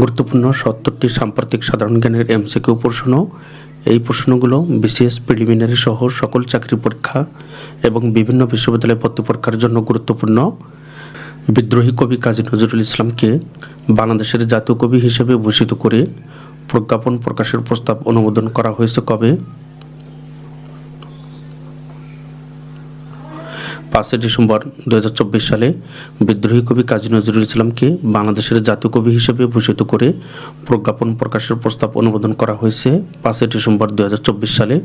গুরুত্বপূর্ণ সত্তরটি সাম্প্রতিক সাধারণ জ্ঞানের এমসিকিউ প্রশ্ন। এই প্রশ্নগুলো বিসিএস প্রিলিমিনারি সহ সকল চাকরি পরীক্ষা এবং বিভিন্ন বিশ্ববিদ্যালয় ভর্তি পরীক্ষার জন্য গুরুত্বপূর্ণ। বিদ্রোহী কবি কাজী নজরুল ইসলামকে বাংলাদেশের জাতীয় কবি হিসেবে ভূষিত করে প্রজ্ঞাপন প্রকাশের প্রস্তাব অনুমোদন করা হয়েছে কবে? পাঁচই ডিসেম্বর দুই হাজার চব্বিশ সালে বিদ্রোহী কবি কাজী নজরুল ইসলামকে বাংলাদেশের জাতীয় কবি হিসেবে ভূষিত করে প্রজ্ঞাপন প্রকাশের প্রস্তাব অনুমোদন করা হয়েছে পাঁচই ডিসেম্বর দুহাজার চব্বিশ সালে।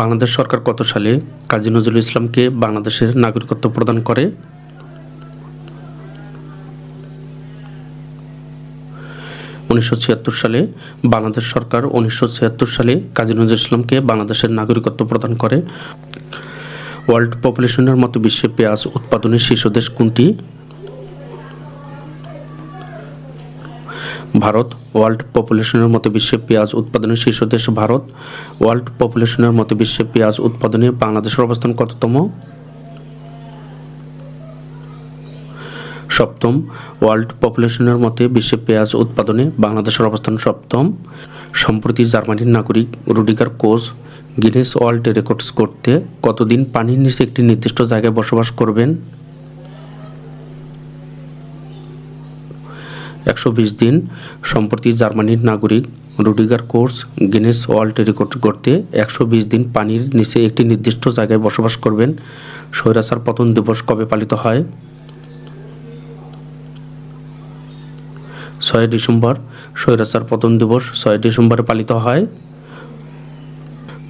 বাংলাদেশ সরকার কত সালে কাজী নজরুল ইসলামকে বাংলাদেশের নাগরিকত্ব প্রদান করে? উনিশশো ছিয়াত্তর সালে বাংলাদেশ সরকার উনিশশো ছিয়াত্তর সালে কাজী নজরুল ইসলামকে বাংলাদেশের নাগরিকত্ব প্রদান করে। ওয়ার্ল্ড পপুলেশনের মতো বিশ্বে পেঁয়াজ উৎপাদনের শীর্ষ দেশ কোনটি? ভারত, ওয়ার্ল্ড পপুলেশনের মতো বিশ্বে পেঁয়াজ উৎপাদনের শীর্ষ দেশ ভারত, ওয়ার্ল্ড পপুলেশনের মতো বিশ্বে পেঁয়াজ উৎপাদনে বাংলাদেশের অবস্থান কততম? সপ্তম, ওয়ার্ল্ড পপুলেশনের মতে বিশ্বে পেঁয়াজ উৎপাদনে বাংলাদেশের অবস্থান সপ্তম। সম্প্রতি জার্মানির নাগরিক Rudiger Koch Guinness World Records করতে কতদিন পানির নিচে একটি নির্দিষ্ট জায়গায় বসবাস করবেন? একশো বিশ দিন। সম্প্রতি জার্মানির নাগরিক Rudiger Koch Guinness World Record করতে একশো বিশ দিন পানির নিচে একটি নির্দিষ্ট জায়গায় বসবাস করবেন। স্বৈরাচার পতন দিবস কবে পালিত হয়? ছয় ডিসেম্বর। স্বৈরাচার পতন দিবস ছয় ডিসেম্বরে পালিত হয়।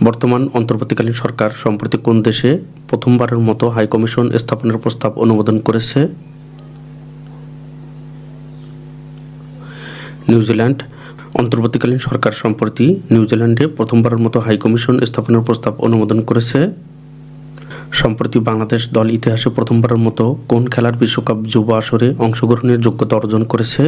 বর্তমান অন্তর্বর্তীকালীন সরকার সম্প্রতি কোন দেশে প্রথমবারের মতো হাইকমিশন স্থাপনের প্রস্তাব অনুমোদন করেছে? নিউজিল্যান্ড। অন্তর্বর্তীকালীন সরকার সম্প্রতি নিউজিল্যান্ডে প্রথমবারের মতো হাইকমিশন স্থাপনের প্রস্তাব অনুমোদন করেছে। সম্প্রতি বাংলাদেশ দল ইতিহাসে প্রথমবারের মতো কোন খেলার বিশ্বকাপ যুব আসরে অংশগ্রহণের যোগ্যতা অর্জন করেছে?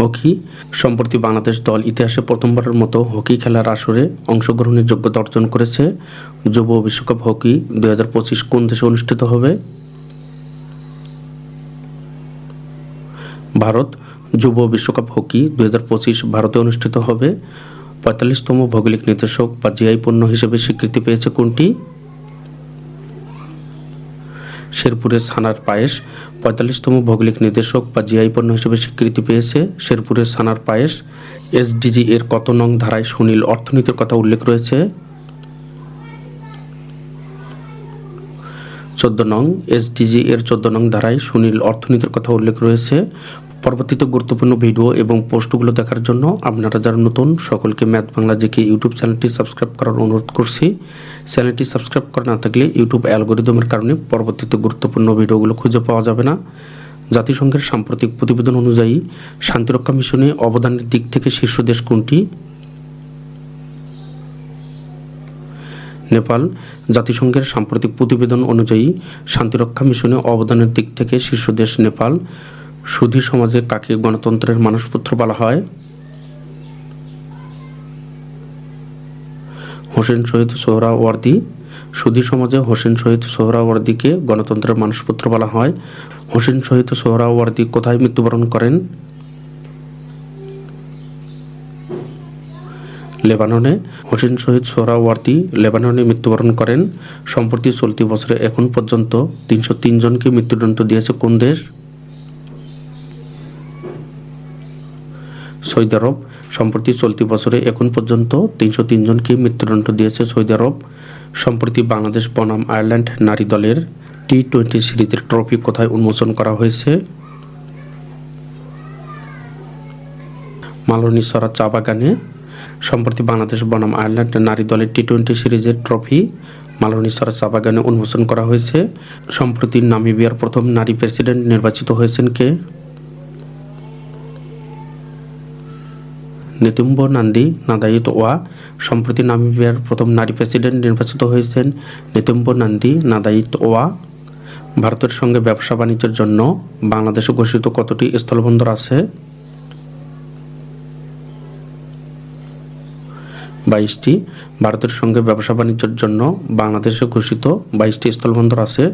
হকি সম্প্রতি বাংলাদেশ দল ইতিহাসে প্রথমবারের মতো হকি খেলার আসরে অংশগ্রহণের যোগ্যতা অর্জন করেছে। যুব বিশ্বকাপ হকি দু হাজার পঁচিশ কোন দেশে অনুষ্ঠিত হবে? ভারত যুব বিশ্বকাপ হকি দুই হাজার পঁচিশ ভারতে অনুষ্ঠিত হবে। পঁয়তাল্লিশতম ভৌগোলিক নির্দেশক বা জিআই পণ্য হিসেবে স্বীকৃতি পেয়েছে কোনটি? শেরপুরের ছানার পায়েস। পঁয়তাল্লিশতম ভৌগোলিক নির্দেশক বা জিআই পণ্য হিসেবে স্বীকৃতি পেয়েছে শেরপুরের ছানার পায়েস। এসডিজি এর কত নং ধারায় সুনীল অর্থনীতির কথা উল্লেখ রয়েছে। চোদ্দ নং এসডিজি এর চোদ্দ নং ধারায় সুনীল অর্থনীতির কথা উল্লেখ রয়েছে। পরবর্তীতে গুরুত্বপূর্ণ ভিডিও এবং পোস্টগুলো দেখার জন্য আপনারা যারা নতুন, সকলকে ম্যাথ বাংলা জিকে ইউটিউব চ্যানেলটি সাবস্ক্রাইব করার অনুরোধ করছি। চ্যানেলটি সাবস্ক্রাইব করা না থাকলে ইউটিউব অ্যালগোরিদমের কারণে পরবর্তীতে গুরুত্বপূর্ণ ভিডিওগুলো খুঁজে পাওয়া যাবে না। জাতিসংঘের সাম্প্রতিক প্রতিবেদন অনুযায়ী শান্তিরক্ষা মিশনে অবদানের দিক থেকে শীর্ষ দেশ কোনটি? নেপাল। জাতিসংঘের সাম্প্রতিক প্রতিবেদন অনুযায়ী শান্তিরক্ষা মিশনে অবদানের দিক থেকে শীর্ষ দেশ নেপাল। সুধী সমাজে কাকে গণতন্ত্রের মানসপুত্র বলা হয়? হোসেন শহীদ সোহরাওয়ার্দী। সুধী সমাজে হোসেন শহীদ সোহরাওয়ার্দীকে গণতন্ত্রের মানসপুত্র বলা হয়। হোসেন শহীদ সোহরাওয়ার্দী কোথায় মৃত্যুবরণ করেন? লেবাননে। হোসেন শহীদ সোহরাওয়ার্দী লেবাননে মৃত্যুবরণ করেন। সম্প্রতি চলতি বছরে এখন পর্যন্ত তিনশো জনকে মৃত্যুদণ্ড দিয়েছে কোন দেশ? সৌদি আরব। সম্প্রতি চলতি বছরে এখন পর্যন্ত তিনশো জনকে মৃত্যুদণ্ড দিয়েছে সৌদি আরব। সম্প্রতি বাংলাদেশ বনাম আয়ারল্যান্ড নারী দলের টি টোয়েন্টি সিরিজের ট্রফি কোথায় উন্মোচন করা হয়েছে? মালনীসরা চা বাগানে। সম্প্রতি বাংলাদেশ বনাম আয়ারল্যান্ড নারী দলের টি টোয়েন্টি সিরিজের ট্রফি মালনীসরা চা বাগানে উন্মোচন করা হয়েছে। সম্প্রতি নামিবিয়ার প্রথম নারী প্রেসিডেন্ট নির্বাচিত হয়েছেন কে? নিতুম্ব নান্দি নাদায়িত ওয়া সম্প্রতি নামিবিয়ার প্রথম নারী প্রেসিডেন্ট নির্বাচিত হয়েছেন নিতুম্ব নান্দি নাদায়িত ওয়া ভারতের সঙ্গে ব্যবসা বাণিজ্যের জন্য বাংলাদেশে ঘোষিত কতটি স্থলবন্দর আছে? বাইশটি। ভারতের সঙ্গে ব্যবসা বাণিজ্যের জন্য বাংলাদেশে ঘোষিত বাইশটি স্থলবন্দর আছে।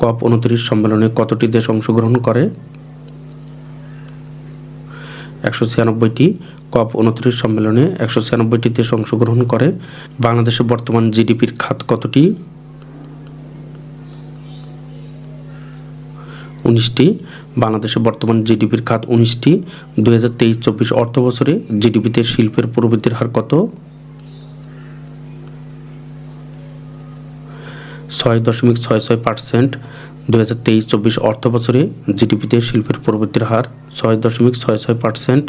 কপ উনত্রিশ সম্মেলনে কতটি দেশ অংশগ্রহণ করে? একশো ছিয়ানব্বইটি কপ উনত্রিশ সম্মেলনে একশো ছিয়ানব্বইটি দেশ অংশগ্রহণ করে। বাংলাদেশে বর্তমান জিডিপির খাত কতটি? উনিশটি। বাংলাদেশে বর্তমান জিডিপির খাত উনিশটি। দুই হাজার তেইশ চব্বিশ অর্থ বছরে জিডিপিতে শিল্পের প্রবৃদ্ধির হার কত? ছয় দশমিক ছয় ছয় পার্সেন্ট দু হাজার তেইশ চব্বিশ অর্থ বছরে জিডিপিতে শিল্পের প্রবৃদ্ধির হার ছয় দশমিক ছয় ছয় পার্সেন্ট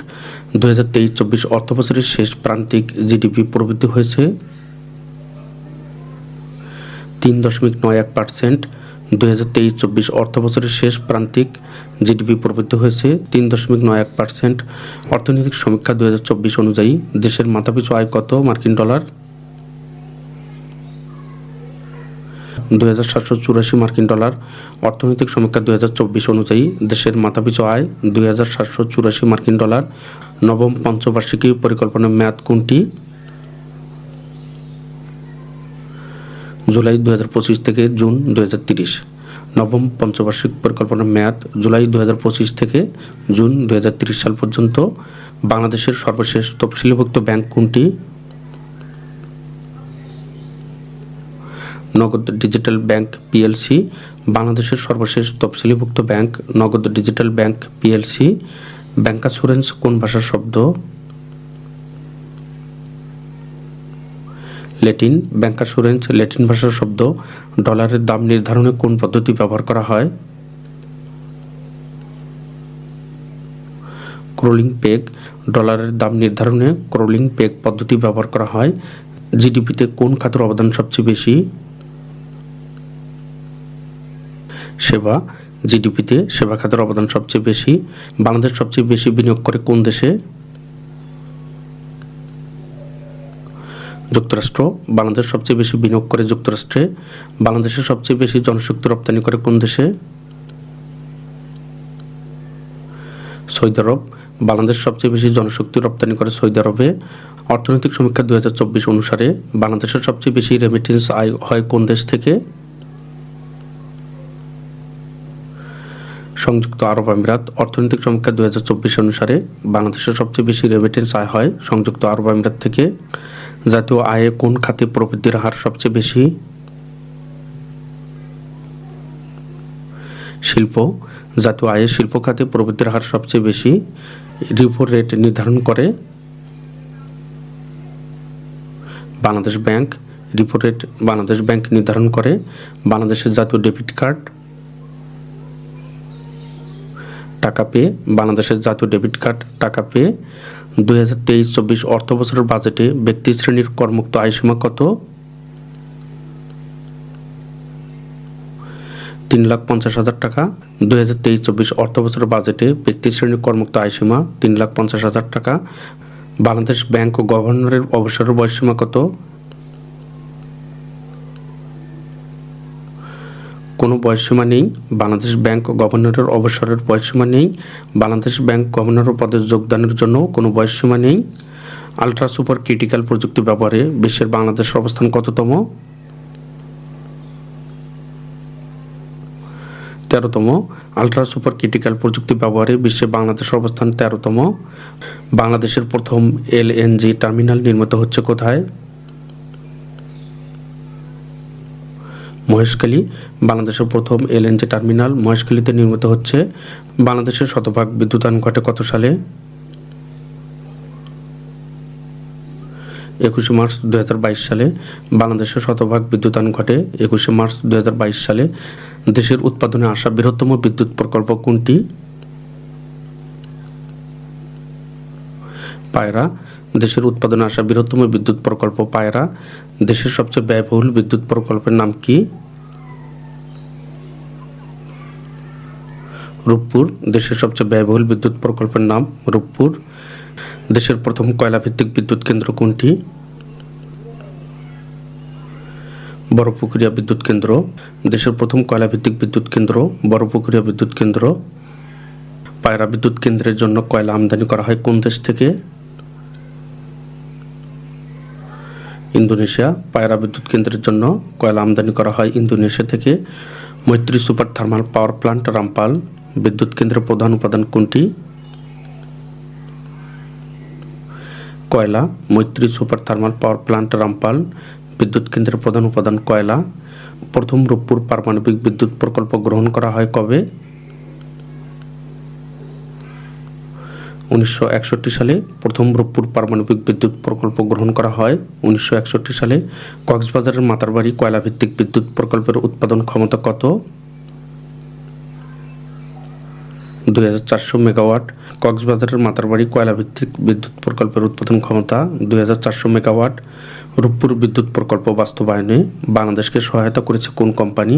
দু হাজার তেইশ চব্বিশ অর্থ বছরের শেষ প্রান্তিক জিডিপি প্রবৃদ্ধি হয়েছে তিন দশমিক নয় এক পার্সেন্ট দুই হাজার তেইশ চব্বিশ অর্থ বছরের শেষ প্রান্তিক জিডিপি প্রবৃদ্ধি হয়েছে তিন দশমিক নয় এক পার্সেন্ট অর্থনৈতিক সমীক্ষা দুই হাজার চব্বিশ অনুযায়ী দেশের মাথাপিছু আয় কত মার্কিন ডলার? দুই সাতশো চুরাশি মার্কিন ডলার। অর্থনৈতিক সমীক্ষা দুই চব্বিশ অনুযায়ী দেশের মাথাপিছু আয় দুই সাতশো চুরাশি মার্কিন ডলার। নবম পঞ্চবার্ষিকী পরিকল্পনার মেয়াদ কোনটি? জুলাই দু হাজার পঁচিশ থেকে জুন দু হাজার তিরিশ। নবম পঞ্চবার্ষিক পরিকল্পনার মেয়াদ জুলাই দু হাজার পঁচিশ থেকে জুন দু হাজার তিরিশ সাল পর্যন্ত। বাংলাদেশের সর্বশেষ তফসিলিভুক্ত ব্যাংক কোনটি? নগদ ডিজিটাল ব্যাংক পিএলসি, বাংলাদেশের সর্বশেষ তফসিলিভুক্ত bank Nagad digital bank PLC bancassurance কোন ভাষার শব্দ? ল্যাটিন ব্যাংকাসুরেন্স ল্যাটিন ভাষার শব্দ, ডলারের দাম নির্ধারণে কোন পদ্ধতি ব্যবহার করা হয়? ক্রোলিং পেগ, ডলারের দাম নির্ধারণে ক্রোলিং পেগ পদ্ধতি ব্যবহার করা হয়। জিডিপিতে কোন খাতের অবদান সবচেয়ে বেশি? সেবা, জিডিপিতে সেবা খাতের অবদান সবচেয়ে বেশি। বাংলাদেশ সবচেয়ে বেশি বিনিয়োগ করে কোন দেশে? যুক্তরাষ্ট্র। বাংলাদেশ সবচেয়ে বেশি বিনিয়োগ করে যুক্তরাষ্ট্রে। বাংলাদেশের সবচেয়ে বেশি জনশক্তি রপ্তানি করে কোন দেশে? সৌদি আরব। বাংলাদেশ সবচেয়ে বেশি জনশক্তি রপ্তানি করে সৌদি আরবে। অর্থনৈতিক সমীক্ষা দুই হাজার চব্বিশ অনুসারে বাংলাদেশের সবচেয়ে বেশি রেমিটেন্স আয় হয় কোন দেশ থেকে? সংযুক্ত আরব আমিরাত, অর্থনৈতিক সমীক্ষা দু হাজার চব্বিশ অনুসারে বাংলাদেশের সবচেয়ে বেশি রেমিটেন্স আয় হয় সংযুক্ত আরব আমিরাত থেকে। জাতীয় আয়ে কোন খাতে প্রবৃদ্ধির হার সবচেয়ে বেশি? শিল্প। জাতীয় আয়ে শিল্প খাতে প্রবৃদ্ধির হার সবচেয়ে বেশি। রিপো রেট নির্ধারণ করে। Bangladesh bank repo rate Bangladesh bank নির্ধারণ করে। বাংলাদেশের জাতীয় ডেবিট কার্ড টাকা পেয়ে বাংলাদেশের জাতীয় ডেবিট কার্ড টাকা পেয়ে দুই হাজার তেইশ চব্বিশ অর্থ বছরের বাজেটে ব্যক্তি শ্রেণির করমুক্ত আয়সীমা কত? তিন লাখ পঞ্চাশ হাজার টাকা। দুই হাজার তেইশ চব্বিশ অর্থ বছরের বাজেটে ব্যক্তি শ্রেণির করমুক্ত আয়সীমা তিন লাখ পঞ্চাশ হাজার টাকা। বাংলাদেশ ব্যাংক ও গভর্নরের অবসরের বয়সীমা কত? কোনো বয়সসীমা নেই। বাংলাদেশ ব্যাংক গভর্নরের অবসরের বয়সসীমা নেই। বাংলাদেশ ব্যাংক গভর্নর পদে যোগদানের জন্য কোনো বয়সসীমা নেই। আলট্রা সুপার ক্রিটিক্যাল প্রযুক্তি ব্যবহারে বিশ্বের বাংলাদেশের অবস্থান কততম? তেরোতম। আলট্রা সুপার ক্রিটিক্যাল প্রযুক্তি ব্যবহারে বিশ্বে বাংলাদেশের অবস্থান তেরোতম। বাংলাদেশের প্রথম এলএনজি টার্মিনাল নির্মিত হচ্ছে কোথায়? মহেশখালী, বাংলাদেশের প্রথম এলএনজি টার্মিনাল মহেশখালীতে নির্মিত হচ্ছে। বাংলাদেশের শতভাগ বিদ্যুতায়ন ঘটে কত সালে? একুশে মার্চ দুই হাজার বাইশ সালে। বাংলাদেশের শতভাগ বিদ্যুতায়ন ঘটে একুশে মার্চ দুই হাজার বাইশ সালে। দেশের উৎপাদনে আসা বৃহত্তম বিদ্যুৎ প্রকল্প কোনটি? পায়রা দেশের উৎপাদনে আসা বৃহত্তম বিদ্যুৎ প্রকল্প পায়রা। দেশের সবচেয়ে ব্যয়বহুল বিদ্যুৎ প্রকল্পের নাম কি? রূপপুর। দেশের সবচেয়ে ব্যয়বহুল বিদ্যুৎ প্রকল্পের নাম রূপপুর। দেশের প্রথম কয়লা ভিত্তিক বিদ্যুৎ কেন্দ্র কোনটি? বড়পুকুরিয়া বিদ্যুৎ কেন্দ্র। দেশের প্রথম কয়লা ভিত্তিক বিদ্যুৎ কেন্দ্র বড়পুকুরিয়া বিদ্যুৎ কেন্দ্র। পায়রা বিদ্যুৎ কেন্দ্রের জন্য কয়লা আমদানি করা হয় কোন দেশ থেকে? ইন্দোনেশিয়া পায়রা বিদ্যুৎ কেন্দ্রের জন্য কয়লা আমদানি করা হয় ইন্দোনেশিয়া থেকে। Maitree super thermal power plant Rampal, বিদ্যুৎ কেন্দ্রের প্রধান উপাদান কোনটি? কয়লা, Maitree super thermal power plant Rampal, বিদ্যুৎ কেন্দ্রের প্রধান উপাদান কয়লা। প্রথম রূপপুর পারমাণবিক বিদ্যুৎ প্রকল্প গ্রহণ করা হয় কবে? উনিশশো একষট্টি সালে প্রথম রূপপুর পারমাণবিক বিদ্যুৎ প্রকল্প গ্রহণ করা হয়। উনিশশো একষট্টি সালে কক্সবাজারের মাতারবাড়ি কয়লা ভিত্তিক বিদ্যুৎ প্রকল্পের উৎপাদন ক্ষমতা কত? দুই হাজার চারশো মেগাওয়াট। কক্সবাজারের মাতারবাড়ি কয়লা ভিত্তিক বিদ্যুৎ প্রকল্পের উৎপাদন ক্ষমতা দুই হাজার চারশো মেগাওয়াট। রূপপুর বিদ্যুৎ প্রকল্প বাস্তবায়নে বাংলাদেশকে সহায়তা করেছে কোন কোম্পানি?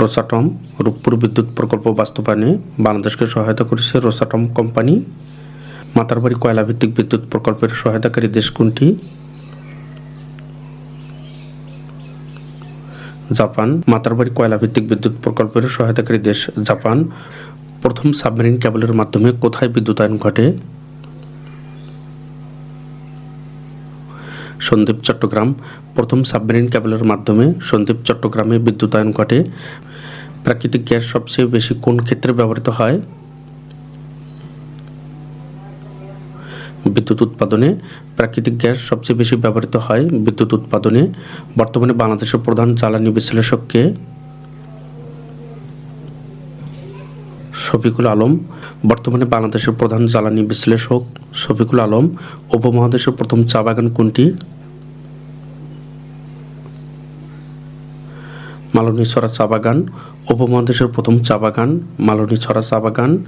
রোসাটম রূপপুর বিদ্যুৎ প্রকল্প বাস্তবায়নে বাংলাদেশকে সহায়তা করেছে রোসাটম কোম্পানি। মাতারবাড়ি কয়লা ভিত্তিক বিদ্যুৎ প্রকল্পের সহায়তাকারী দেশ কোনটি? জাপান। মাতারবাড়ি কয়লা ভিত্তিক বিদ্যুৎ প্রকল্পের সহায়তাকারী দেশ জাপান। প্রথম সাবমেরিন কেবলের মাধ্যমে কোথায় বিদ্যুতায়ন ঘটে? সন্দ্বীপ চট্টগ্রাম। প্রথম সাবমেরিন কেবলের মাধ্যমে সন্দীপ চট্টগ্রামে বিদ্যুতায়ন ঘটে। প্রাকৃতিক গ্যাস সবচেয়ে বেশি কোন ক্ষেত্রে ব্যবহৃত হয়? বিদ্যুৎ উৎপাদনে প্রাকৃতিক গ্যাস সবচেয়ে বেশি ব্যবহৃত হয় বিদ্যুৎ উৎপাদনে। বর্তমানে বাংলাদেশের প্রধান জ্বালানি বিশ্লেষক শফিকুল আলম, বর্তমানে বাংলাদেশের প্রধান জ্বালানি বিশ্লেষক শফিকুল আলম, উপমহাদেশের প্রথম চা বাগান কোনটি? মালনী মালনীছড়া চা বাগান, উপমহাদেশের প্রথম চা বাগান, মালনীছড়া চা বাগান।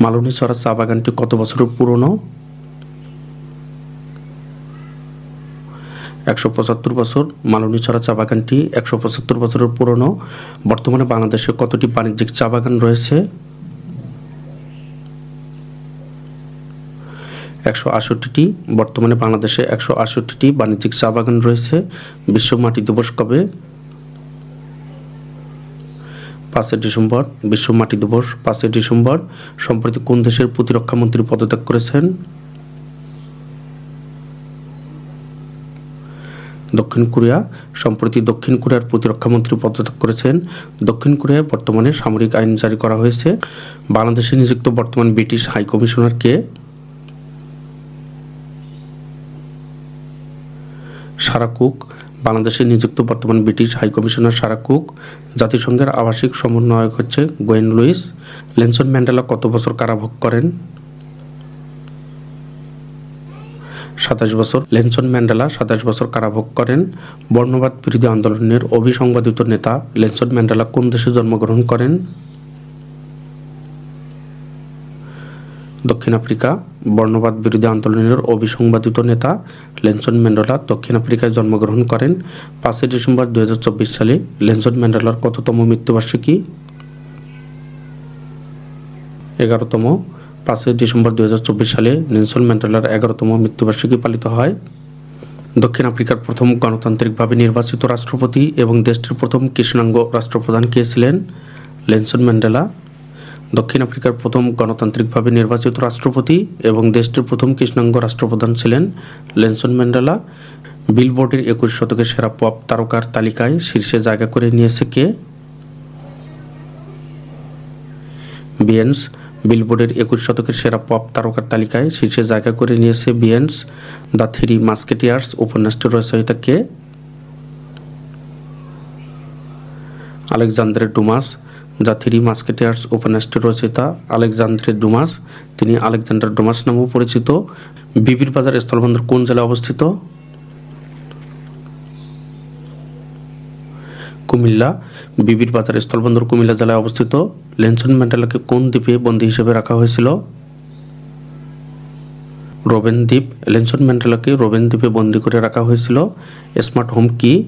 মালনীছড়া চা বাগানটি কত বছরের পুরনো? একশো পঁচাত্তর বছর। মালনীছড়া চা বাগানটি একশো পঁচাত্তর বছরের পুরনো। বর্তমানে বাংলাদেশে কতটি বাণিজ্যিক চা বাগান রয়েছে? একশো আষট্টিটি বর্তমানে বাংলাদেশে একশো আষট্টিটি বাণিজ্যিক চা বাগান রয়েছে বিশ্ব মাটি দিবস কবে? পাঁচই ডিসেম্বর বিশ্ব মাটি দিবস, পাঁচই ডিসেম্বর। সম্প্রতি কোন দেশের প্রতিরক্ষা মন্ত্রী পদত্যাগ করেছেন? দক্ষিণ কোরিয়া। সম্প্রতি দক্ষিণ কোরিয়ার প্রতিরক্ষা মন্ত্রী পদত্যাগ করেছেন। দক্ষিণ কোরিয়ায় বর্তমানে সামরিক আইন জারি করা হয়েছে। বাংলাদেশে নিযুক্ত বর্তমান ব্রিটিশ হাই কমিশনার কে সারা কুক বাংলাদেশে নিযুক্ত বর্তমান British high commissioner Sarah Cook, জাতিসংঘের আবাসিক সমন্বয়ক হচ্ছে গোয়েন লুইস। লেনসন ম্যান্ডেলা কত বছর কারাভোগ করেন? সাতাশ বছর। লেনসন ম্যান্ডেলা সাতাশ বছর কারাভোগ করেন। বর্ণবাদ বিরোধী আন্দোলনের অভিসংবাদিত নেতা লেনসন ম্যান্ডেলা কোন দেশে জন্মগ্রহণ করেন? দক্ষিণ আফ্রিকা, বর্ণবাদ বিরোধী আন্দোলনের অবিসংবাদিত নেতা লেনসন ম্যান্ডেলা দক্ষিণ আফ্রিকায় জন্মগ্রহণ করেন। পাঁচই ডিসেম্বর দু হাজার চব্বিশ সালে লেনসন ম্যান্ডেলার কততম মৃত্যুবার্ষিকী? এগারোতম। পাঁচই ডিসেম্বর দু হাজার চব্বিশ সালে নেলসন ম্যান্ডেলার এগারোতম মৃত্যুবার্ষিকী পালিত হয়। দক্ষিণ আফ্রিকার প্রথম গণতান্ত্রিকভাবে নির্বাচিত রাষ্ট্রপতি এবং দেশটির প্রথম কৃষ্ণাঙ্গ রাষ্ট্রপ্রধান কে ছিলেন? লেনসন ম্যান্ডেলা দক্ষিণ আফ্রিকার প্রথম গণতান্ত্রিকভাবে নির্বাচিত রাষ্ট্রপতি এবং দেশটির প্রথম কৃষ্ণাঙ্গ রাষ্ট্রপ্রধান ছিলেন লেনসন ম্যান্ডেলা। বিলবোর্ডের একুশ শতকের সেরা পপ তারকার তালিকায় শীর্ষে জায়গা করে নিয়েছে কে? বিয়েন্স। বিলবোর্ডের একুশ শতকের সেরা পপ তারকার তালিকায় শীর্ষে জায়গা করে নিয়েছে বিয়েন্স। দ্য থ্রি মাস্কেটিয়ার্স উপন্যাসটির রচয়িতা কে? Alexandre Dumas. The three musketeers উপন্যাসটির রচয়িতা আলেকজান্দ্রে ডুমাস। তিনি আলেকজান্ডার ডুমাস নামেও পরিচিত। বিবির বাজার স্থলবন্দর কোন জেলায় অবস্থিত? কুমিল্লা। বিবির বাজার স্থলবন্দর কুমিল্লা জেলায় অবস্থিত। লেনসন ম্যান্ডেলাকে কোন দ্বীপে বন্দী হিসেবে রাখা হয়েছিল? রোবেন দ্বীপ লেনসন ম্যান্ডেলাকে রোবেন দ্বীপে বন্দী করে রাখা হয়েছিল। স্মার্ট হোম কি?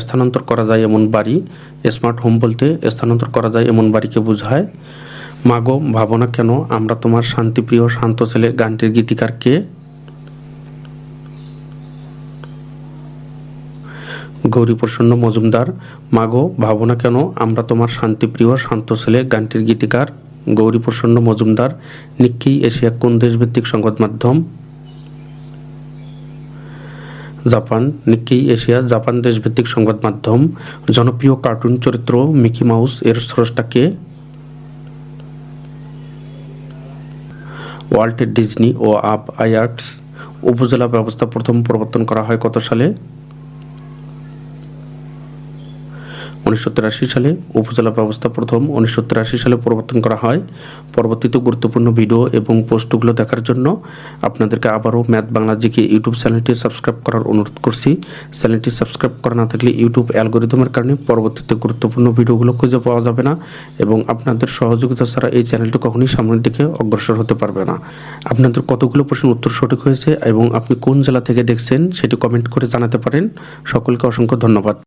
স্থানান্তর করা যায় এমন বাড়ি স্মার্ট হোম বলতে স্থানান্তর করা যায় এমন বাড়িকে বোঝায়। মাগো ভাবনা কেন, আমরা তোমার শান্তিপ্রিয়, শান্ত ছেলে, গানটির গীতিকার কে? গৌরীপ্রসন্ন মজুমদার, মাগো ভাবনা কেন, আমরা তোমার শান্তিপ্রিয়, শান্ত ছেলে, গানটির গীতিকার। গৌরীপ্রসন্ন মজুমদার নিক্কি এশিয়া কোন দেশভিত্তিক সংবাদ মাধ্যম জাপান নিক্কি এশিয়া, জাপান দেশভিত্তিক সংবাদ মাধ্যম, জনপ্রিয় কার্টুন চরিত্র মিকি মাউস এর স্রষ্টাকে ওয়াল্ট ডিজনি ও আপ আয়ার্টস উপজেলা ব্যবস্থা প্রথম প্রবর্তন করা হয় কত সালে? উনিশশো তিরাশি সালে উপজেলা ব্যবস্থা প্রথম উনিশশো তিরাশি সালে প্রবর্তন করা হয়। পরবর্তীতে গুরুত্বপূর্ণ ভিডিও এবং পোস্টগুলো দেখার জন্য আপনাদেরকে আবারও ম্যাথ বাংলা জিকে ইউটিউব চ্যানেলটি সাবস্ক্রাইব করার অনুরোধ করছি। চ্যানেলটি সাবস্ক্রাইব করা না থাকলে ইউটিউব অ্যালগোরিদমের কারণে পরবর্তীতে গুরুত্বপূর্ণ ভিডিওগুলো খুঁজে পাওয়া যাবে না এবং আপনাদের সহযোগিতা ছাড়া এই চ্যানেলটি কখনোই সামনের দিকে অগ্রসর হতে পারবে না। আপনাদের কতগুলো প্রশ্ন উত্তর সঠিক হয়েছে এবং আপনি কোন জেলা থেকে দেখছেন সেটি কমেন্ট করে জানাতে পারেন। সকলকে অসংখ্য ধন্যবাদ।